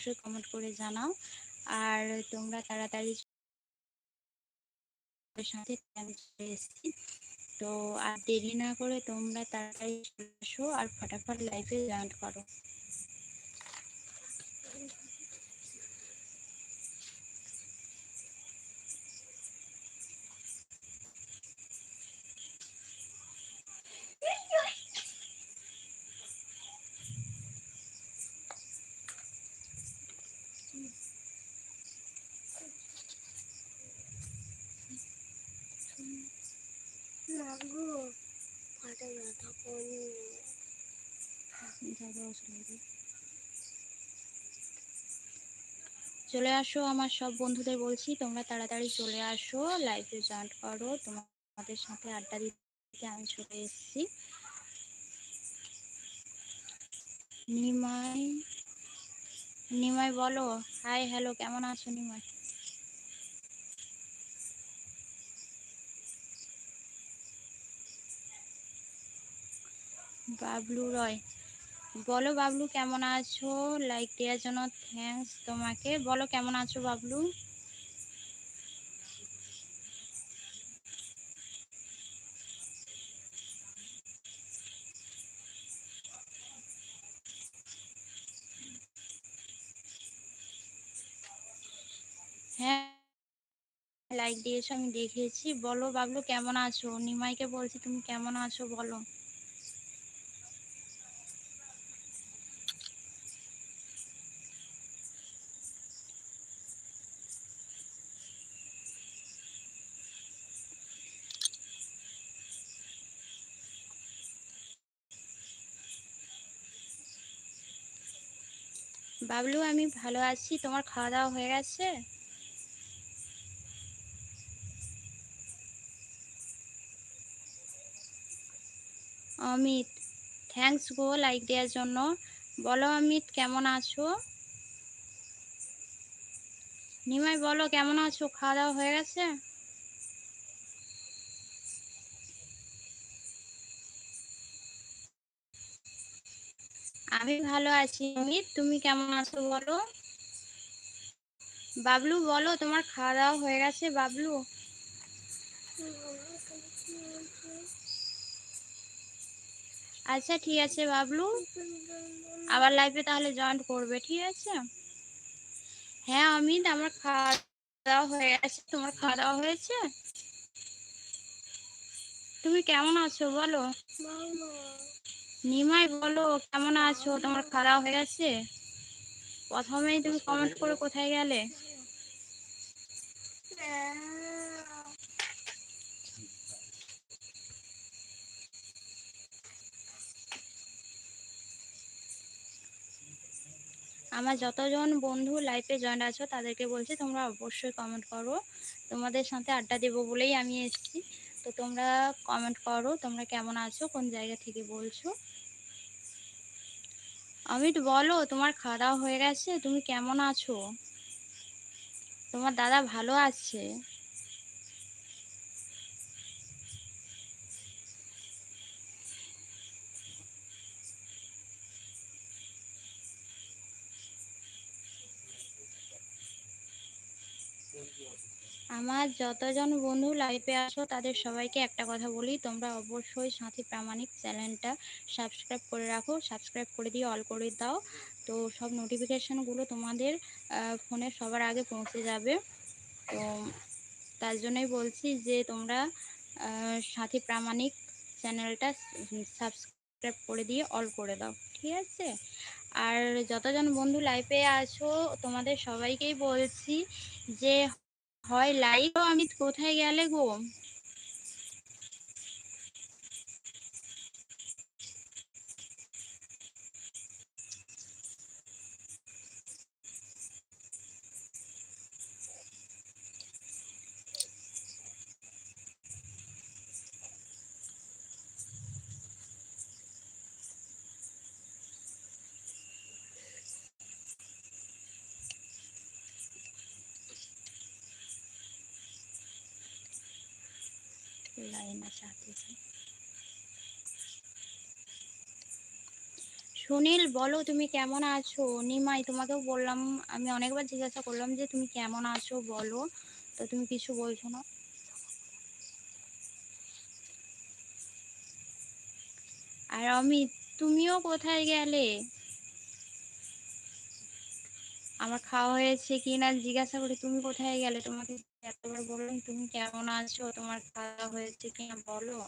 অবশ্যই কমেন্ট করে জানাও। আর তোমরা তাড়াতাড়ি সাথে এসেছি। তো আর দেরি না করে তোমরা তাড়াতাড়ি আসো আর ফটাফট লাইফে জয়েন করো। চলে আসো, আমার সব বন্ধুদের বলছি, তোমরা তাড়াতাড়ি চলে আসো লাইভে জয়েন করো, তোমাদের সাথে আড্ডা দিতে আমি চলে এসেছি। নিমাই নিমাই বলো হাই হ্যালো কেমন আছো নিমাই? বাবলু রয়। বলো বাবলু, কেমন আছো? লাইক দেওয়ার জন্য থ্যাংকস তোমাকে। বলো, কেমন আছো বাবলু? হ্যাঁ লাইক দিয়েছ, আমি দেখেছি। বলো বাবলু, কেমন আছো? নিমাইকে বলছি, তুমি কেমন আছো? বলো। বাবলু, আমি ভালো আছি। তোমার খাওয়া দাওয়া হয়ে গেছে? অমিত থ্যাংকস গো লাইক দেওয়ার জন্য। বলো অমিত, কেমন আছো? নিমাই, বলো কেমন আছো? খাওয়া দাওয়া হয়ে গেছে? আমি ভালো আছি, অমিত। তুমি কেমন আছো বলো? বাবলু, বলো, তোমার খাওয়া দাওয়া হয়ে গেছে বাবলু? আচ্ছা ঠিক আছে বাবলু। আবার লাইফে তাহলে জয়েন করবে, ঠিক আছে? হ্যাঁ অমিত, আমার খাওয়া দাওয়া হয়ে গেছে। তোমার খাওয়া দাওয়া হয়েছে? তুমি কেমন আছো বলো? নিমাই, বলো, কেমন আছো? তোমার দাওয়া হয়ে গেছে? প্রথমেই তুমি কমেন্ট করে কোথায় গেলে? আমার যতজন বন্ধু লাইফে জয়েন আছো, তাদেরকে বলছি, তোমরা অবশ্যই কমেন্ট করো। তোমাদের সাথে আড্ডা দেবো বলেই আমি এসেছি। তো তোমরা কমেন্ট করো, তোমরা কেমন আছো, কোন জায়গা থেকে বলছো? অমিত, বলো, তোমার খাওয়া হয়ে গেছে? তুমি কেমন আছো? তোমার দাদা ভালো আছে? আমার যতজন বন্ধু লাইভে আসো তাদের সবাইকে একটা কথা বলি। তোমরা অবশ্যই সাথী প্রামাণিক চ্যানেলটা সাবস্ক্রাইব করে রাখো সাবস্ক্রাইব করে দিয়ে অল করে দাও। তো সব নোটিফিকেশানগুলো তোমাদের ফোনে সবার আগে পৌঁছে যাবে। তো তার জন্যই বলছি যে তোমরা সাথী প্রামাণিক চ্যানেলটা সাবস্ক্রাইব করে দিয়ে অল করে দাও, ঠিক আছে? আর যতজন বন্ধু লাইভে আছো, তোমাদের সবাইকেই বলছি যে হয় লাইভ আমি কোথায় গেলে গো? লাইনে সাথে সুনীল, বলো তুমি কেমন আছো? নিমাই, তোমাকেও বললাম, আমি অনেকবার জিজ্ঞাসা করলাম যে তুমি কেমন আছো বলো, তো তুমি কিছু বলছো না। আর অমিত, তুমিও কোথায় গেলে? আমার খাওয়া হয়েছে কি না জিজ্ঞাসা করে, তুমি কোথায় গেলে তোমাকে? এতবার বললাম তুমি কেমন আছো? তোমার খাওয়া হয়েছে কিনা বলো।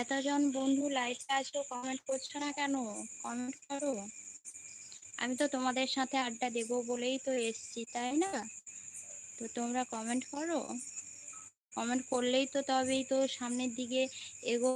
এতজন বন্ধু লাইভে আছো কমেন্ট করছ না কেন? কমেন্ট করো। আমি তো তোমাদের সাথে আড্ডা দেব বলেই তো এসছি, তাই না? তো তোমরা কমেন্ট করো। কমেন্ট করলেই তো তবেই তো সামনের দিকে এগো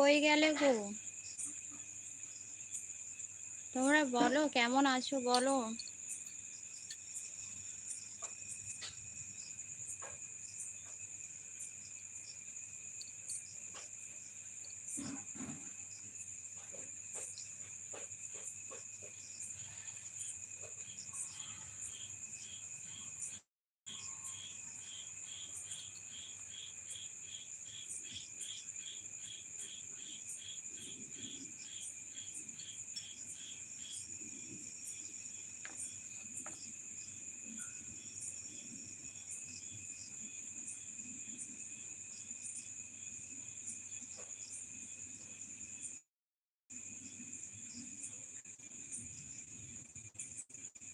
কই গেলে গো? তোমরা বলো কেমন আছো বলো?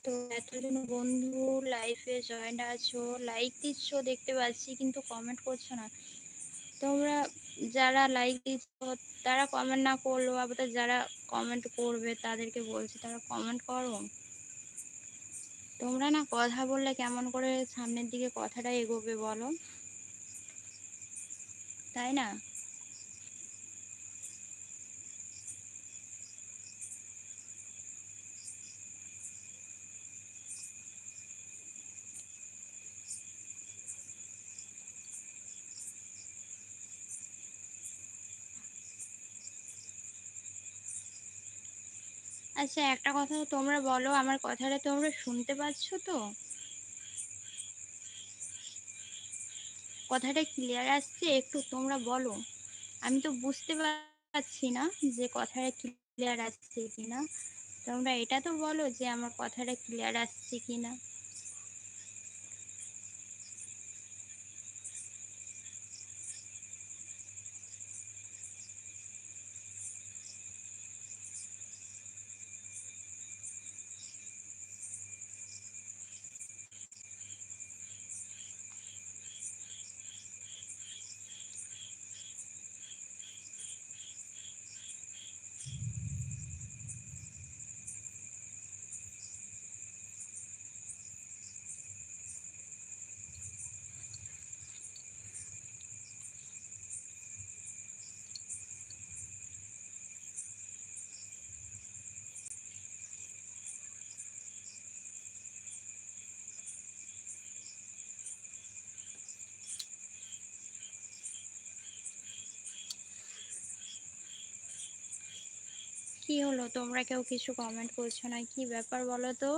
তো এতজন বন্ধু লাইফে জয়েন্ট আছো লাইক দিচ্ছ, দেখতে পাচ্ছি, কিন্তু কমেন্ট করছ না। তোমরা যারা লাইক দিচ্ছ, তারা কমেন্ট না করলেও আবার যারা কমেন্ট করবে, তাদেরকে বলছি, তারা কমেন্ট করো। তোমরা না কথা বললে কেমন করে সামনের দিকে কথাটা এগোবে বলো? তাই না? আচ্ছা একটা কথা তোমরা বলো, আমার কথাটা তোমরা শুনতে পাচ্ছ তো? কথাটা ক্লিয়ার আসছে, একটু তোমরা বলো। আমি তো বুঝতে পারছি না যে কথাটা ক্লিয়ার আসছে কিনা। তোমরা এটা তো বলো যে আমার কথাটা ক্লিয়ার আসছে কিনা। কি হলো? তোমরা কেউ কিছু কমেন্ট করছ না? কি ব্যাপার বলো তো?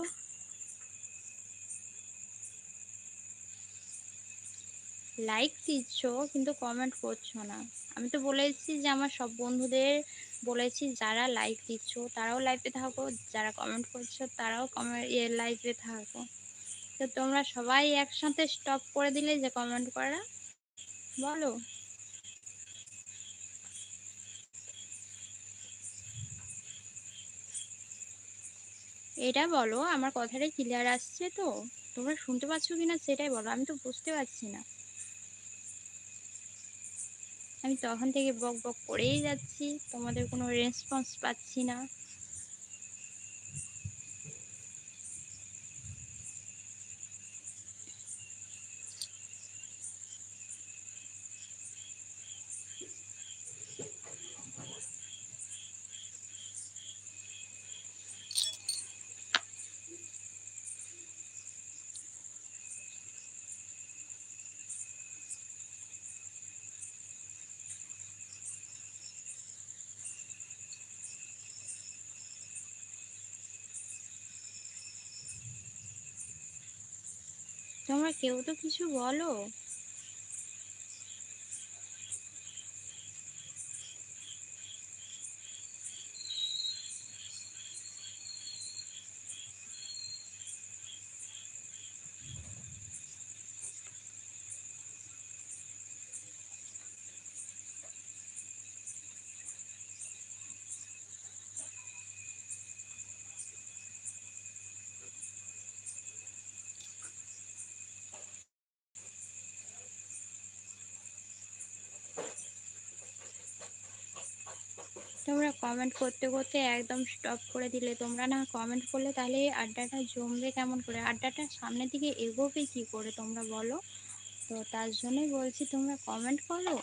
লাইক দিচ্ছ, কিন্তু কমেন্ট করছ না। আমি তো বলেছি যে আমার সব বন্ধুদের বলেছি যারা লাইক দিচ্ছ, তারাও লাইভে থাকো। যারা কমেন্ট করছ, তারাও কমেন্ট লাইভে থাকো। তো তোমরা সবাই একসাথে স্টপ করে দিলে যে কমেন্ট করা? বলো। এটা বলো, আমার কথাটা ক্লিয়ার আসছে তো? তোমরা শুনতে পাচ্ছ কিনা সেটাই বলো, আমি তো বুঝতে পারছি না। আমি তখন থেকে বক বক করেই যাচ্ছি, তোমাদের কোনো রেসপন্স পাচ্ছি না। তোমরা কেউ তো কিছু বলো? তোমরা কমেন্ট করতে করতে একদম স্টপ করে দিলে। তোমরা না কমেন্ট করলে তাহলে এই আড্ডাটা জমবে কেমন করে? আড্ডাটা সামনের দিকে এগোবে কি করে তোমরা বলো? তো তার জন্যই বলছি, তোমরা কমেন্ট করো।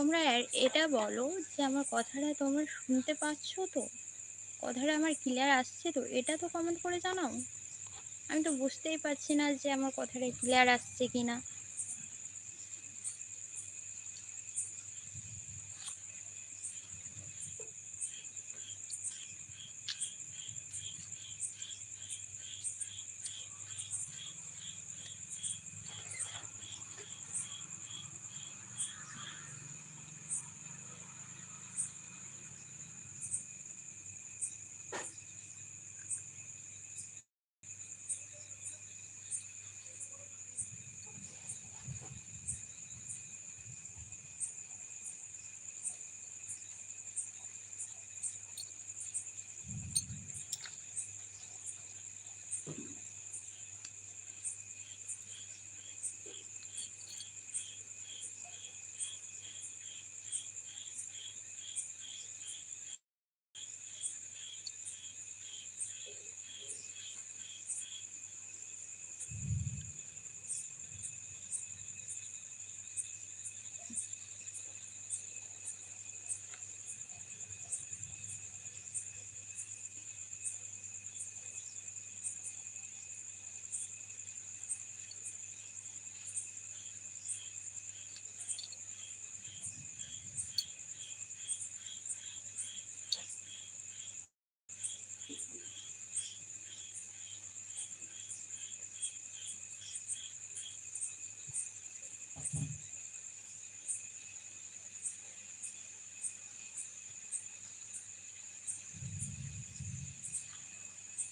তোমরা এটা বলো যে আমার কথাটা তোমরা শুনতে পাচ্ছ তো? কথাটা আমার ক্লিয়ার আসছে তো? এটা তো কমেন্ট করে জানাও। আমি তো বুঝতেই পারছি না যে আমার কথাটা ক্লিয়ার আসছে কি না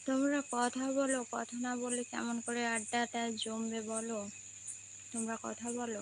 তোমরা কথা বলো কথা না বলে কেমন করে আড্ডাটা জমবে বলো? তোমরা কথা বলো।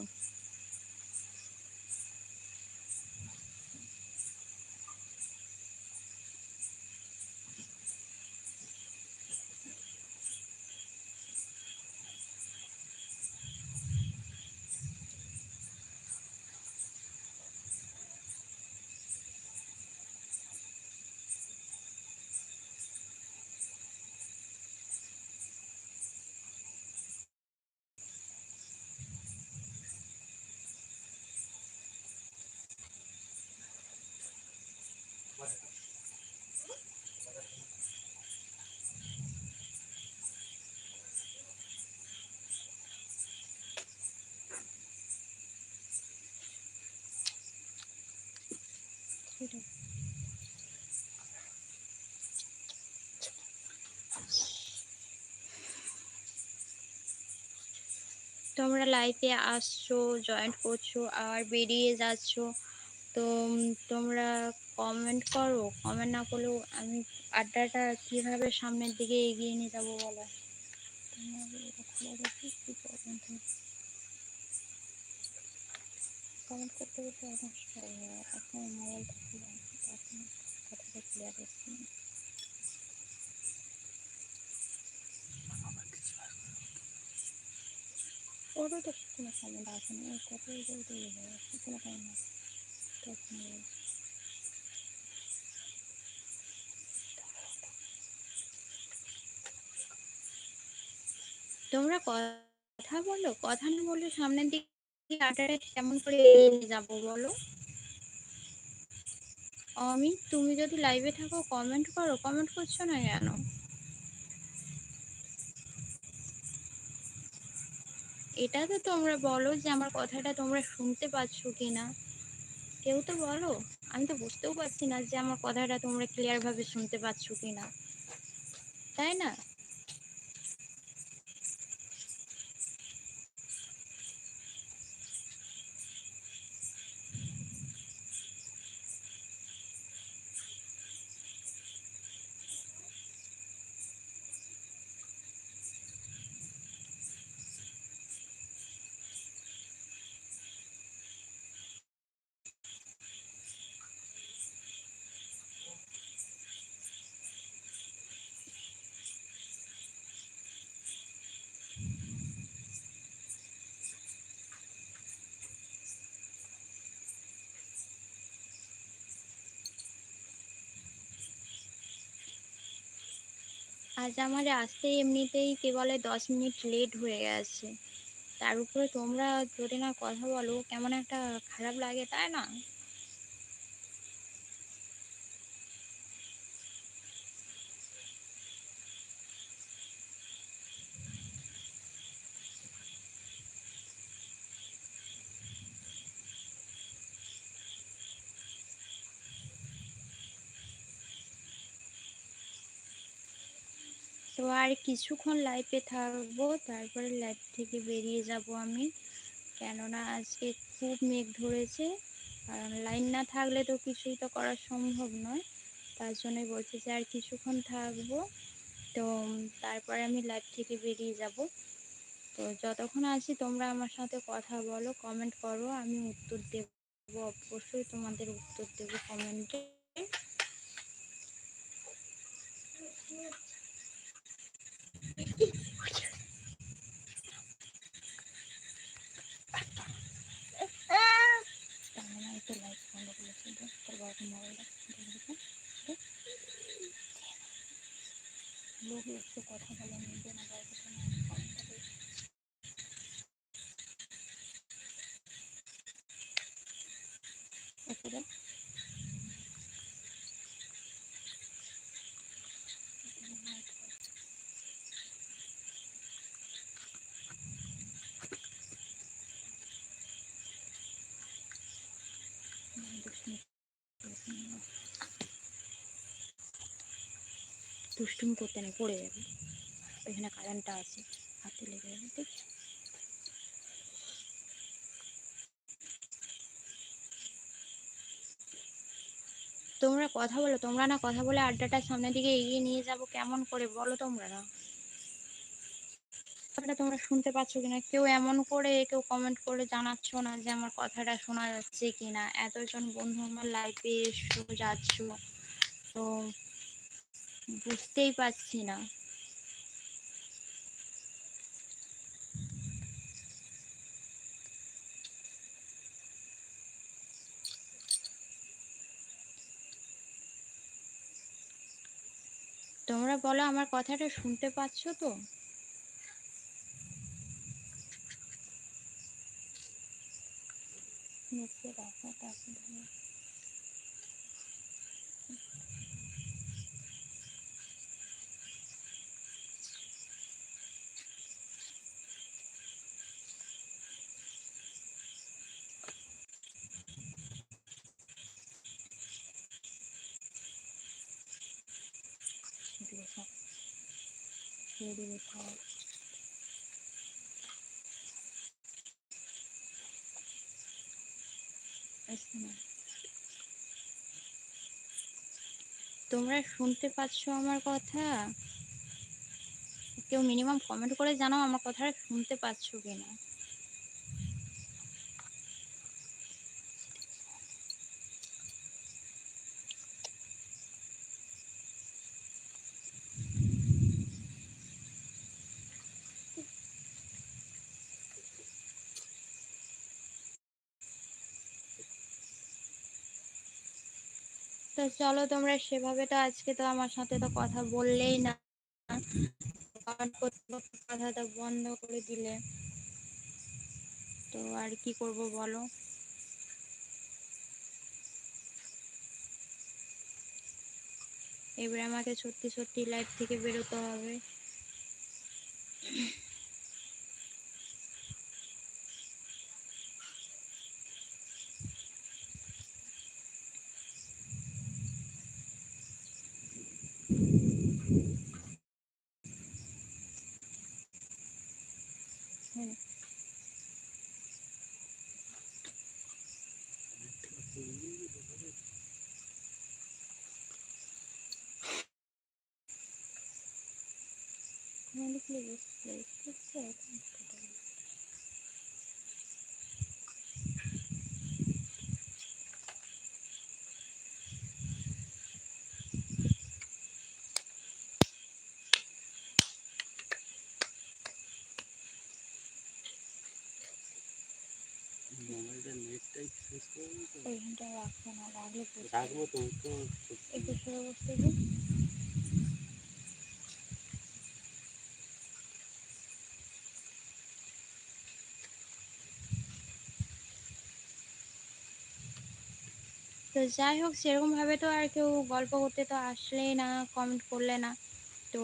তোমরা লাইফে আসছো জয়েন্ট করছ আর বেরিয়ে যাচ্ছ, তো তোমরা কমেন্ট করো। কমেন্ট না করলেও আমি আড্ডাটা কীভাবে সামনের দিকে এগিয়ে নিয়ে যাব বলো? কমেন্ট করতে করতে এখন এখন ক্লিয়ার হচ্ছে তো কোনো আসেনি ওর কথাই বলতে গেলে কোনো আসে তখন তোমরা কথা বলো, কথা না বলে সামনের দিকে আটাটা কেমন করে এগিয়ে যাব বলো? আমি তুমি যদি লাইভে থাকো কমেন্ট করো। কমেন্ট করছ না কেন? এটা তো তোমরা বলো যে আমার কথাটা তোমরা শুনতে পাচ্ছ কিনা। কেউ তো বলো। আমি তো বুঝতেও পারছি না যে আমার কথাটা তোমরা ক্লিয়ার ভাবে শুনতে পাচ্ছ কিনা। তাই না? আজ আমার আসতে এমনিতেই কেবল দশ মিনিট লেট হয়ে গেছে। তার উপরে তোমরা যদি না কথা বলো, কেমন একটা খারাপ লাগে, তাই না? আর কিছুক্ষণ লাইফে থাকব, তারপরে লাইফ থেকে বেরিয়ে যাব আমি। কেননা আজকে খুব মেঘ ধরেছে কারণ লাইন না থাকলে তো কিছুই তো করা সম্ভব নয়। তার জন্যই বলছি যে আর কিছুক্ষণ থাকব, তো তারপরে আমি লাইভ থেকে বেরিয়ে যাব। তো যতক্ষণ আছি তোমরা আমার সাথে কথা বলো কমেন্ট করো, আমি উত্তর দেব। অবশ্যই তোমাদের উত্তর দেবো কমেন্টে লোক একটু কথা বলে নিজে না উপরে দুষ্টুমি করতে নেই, পড়ে যাবে। এখানে কারেন্টটা আছে, হাতে লেগে যাবে, ঠিক তোমরা কথা বলো, তোমরা না কথা বলে আড্ডাটা সামনের দিকে এগিয়ে নিয়ে যাব, কেমন করে? বলো তোমরা না। তোমরা শুনতে পাচ্ছ কিনা? কেউ এমন করে, কেউ কমেন্ট করে জানাচ্ছ না যে আমার কথাটা শোনা যাচ্ছে কিনা? এতজন বন্ধু আমার লাইফে এসো, যাচ্ছ। তো বুঝতেই পারছি না। তোমরা বলো আমার কথাটা শুনতে পাচ্ছ তো? নিচে তোমরা শুনতে পাচ্ছ আমার কথা? কেউ মিনিমাম কমেন্ট করে জানাও আমার কথাটা শুনতে পাচ্ছ কিনা? তো চলো তোমরা সেভাবে তো আজকে তো আমার সাথে তো কথা বললেই না। কথাটা বন্ধ করে দিলে। তো আর কি করব বলো? এবার আমাকে সত্যি সত্যি লাইফ থেকে বেরোতে হবে। নেটটাই শেষ করে দিই তো ওইখানটা রাখো না রাখলে রাখব তো একটু সরে বসতে তো যাই হোক, সেরকম ভাবে তো আর কেউ গল্প করতে তো আসলেই না কমেন্ট করলে না। তো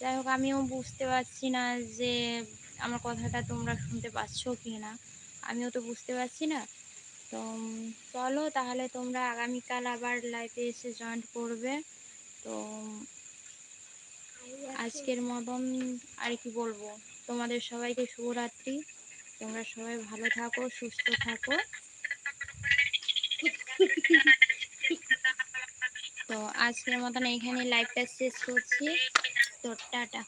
যাই হোক, আমিও বুঝতে পারছি না যে আমার কথাটা তোমরা শুনতে পাচ্ছ কি না আমিও তো বুঝতে পারছি না। তো চলো, তাহলে তোমরা আগামীকাল আবার লাইভে এসে জয়েন করবে। তো আজকের মতন আর কি বলব? তোমাদের সবাইকে শুভরাত্রি। তোমরা সবাই ভালো থাকো, সুস্থ থাকো। তো আজকের মতন এখানে লাইভটা শেষ করছি। তো টাটা।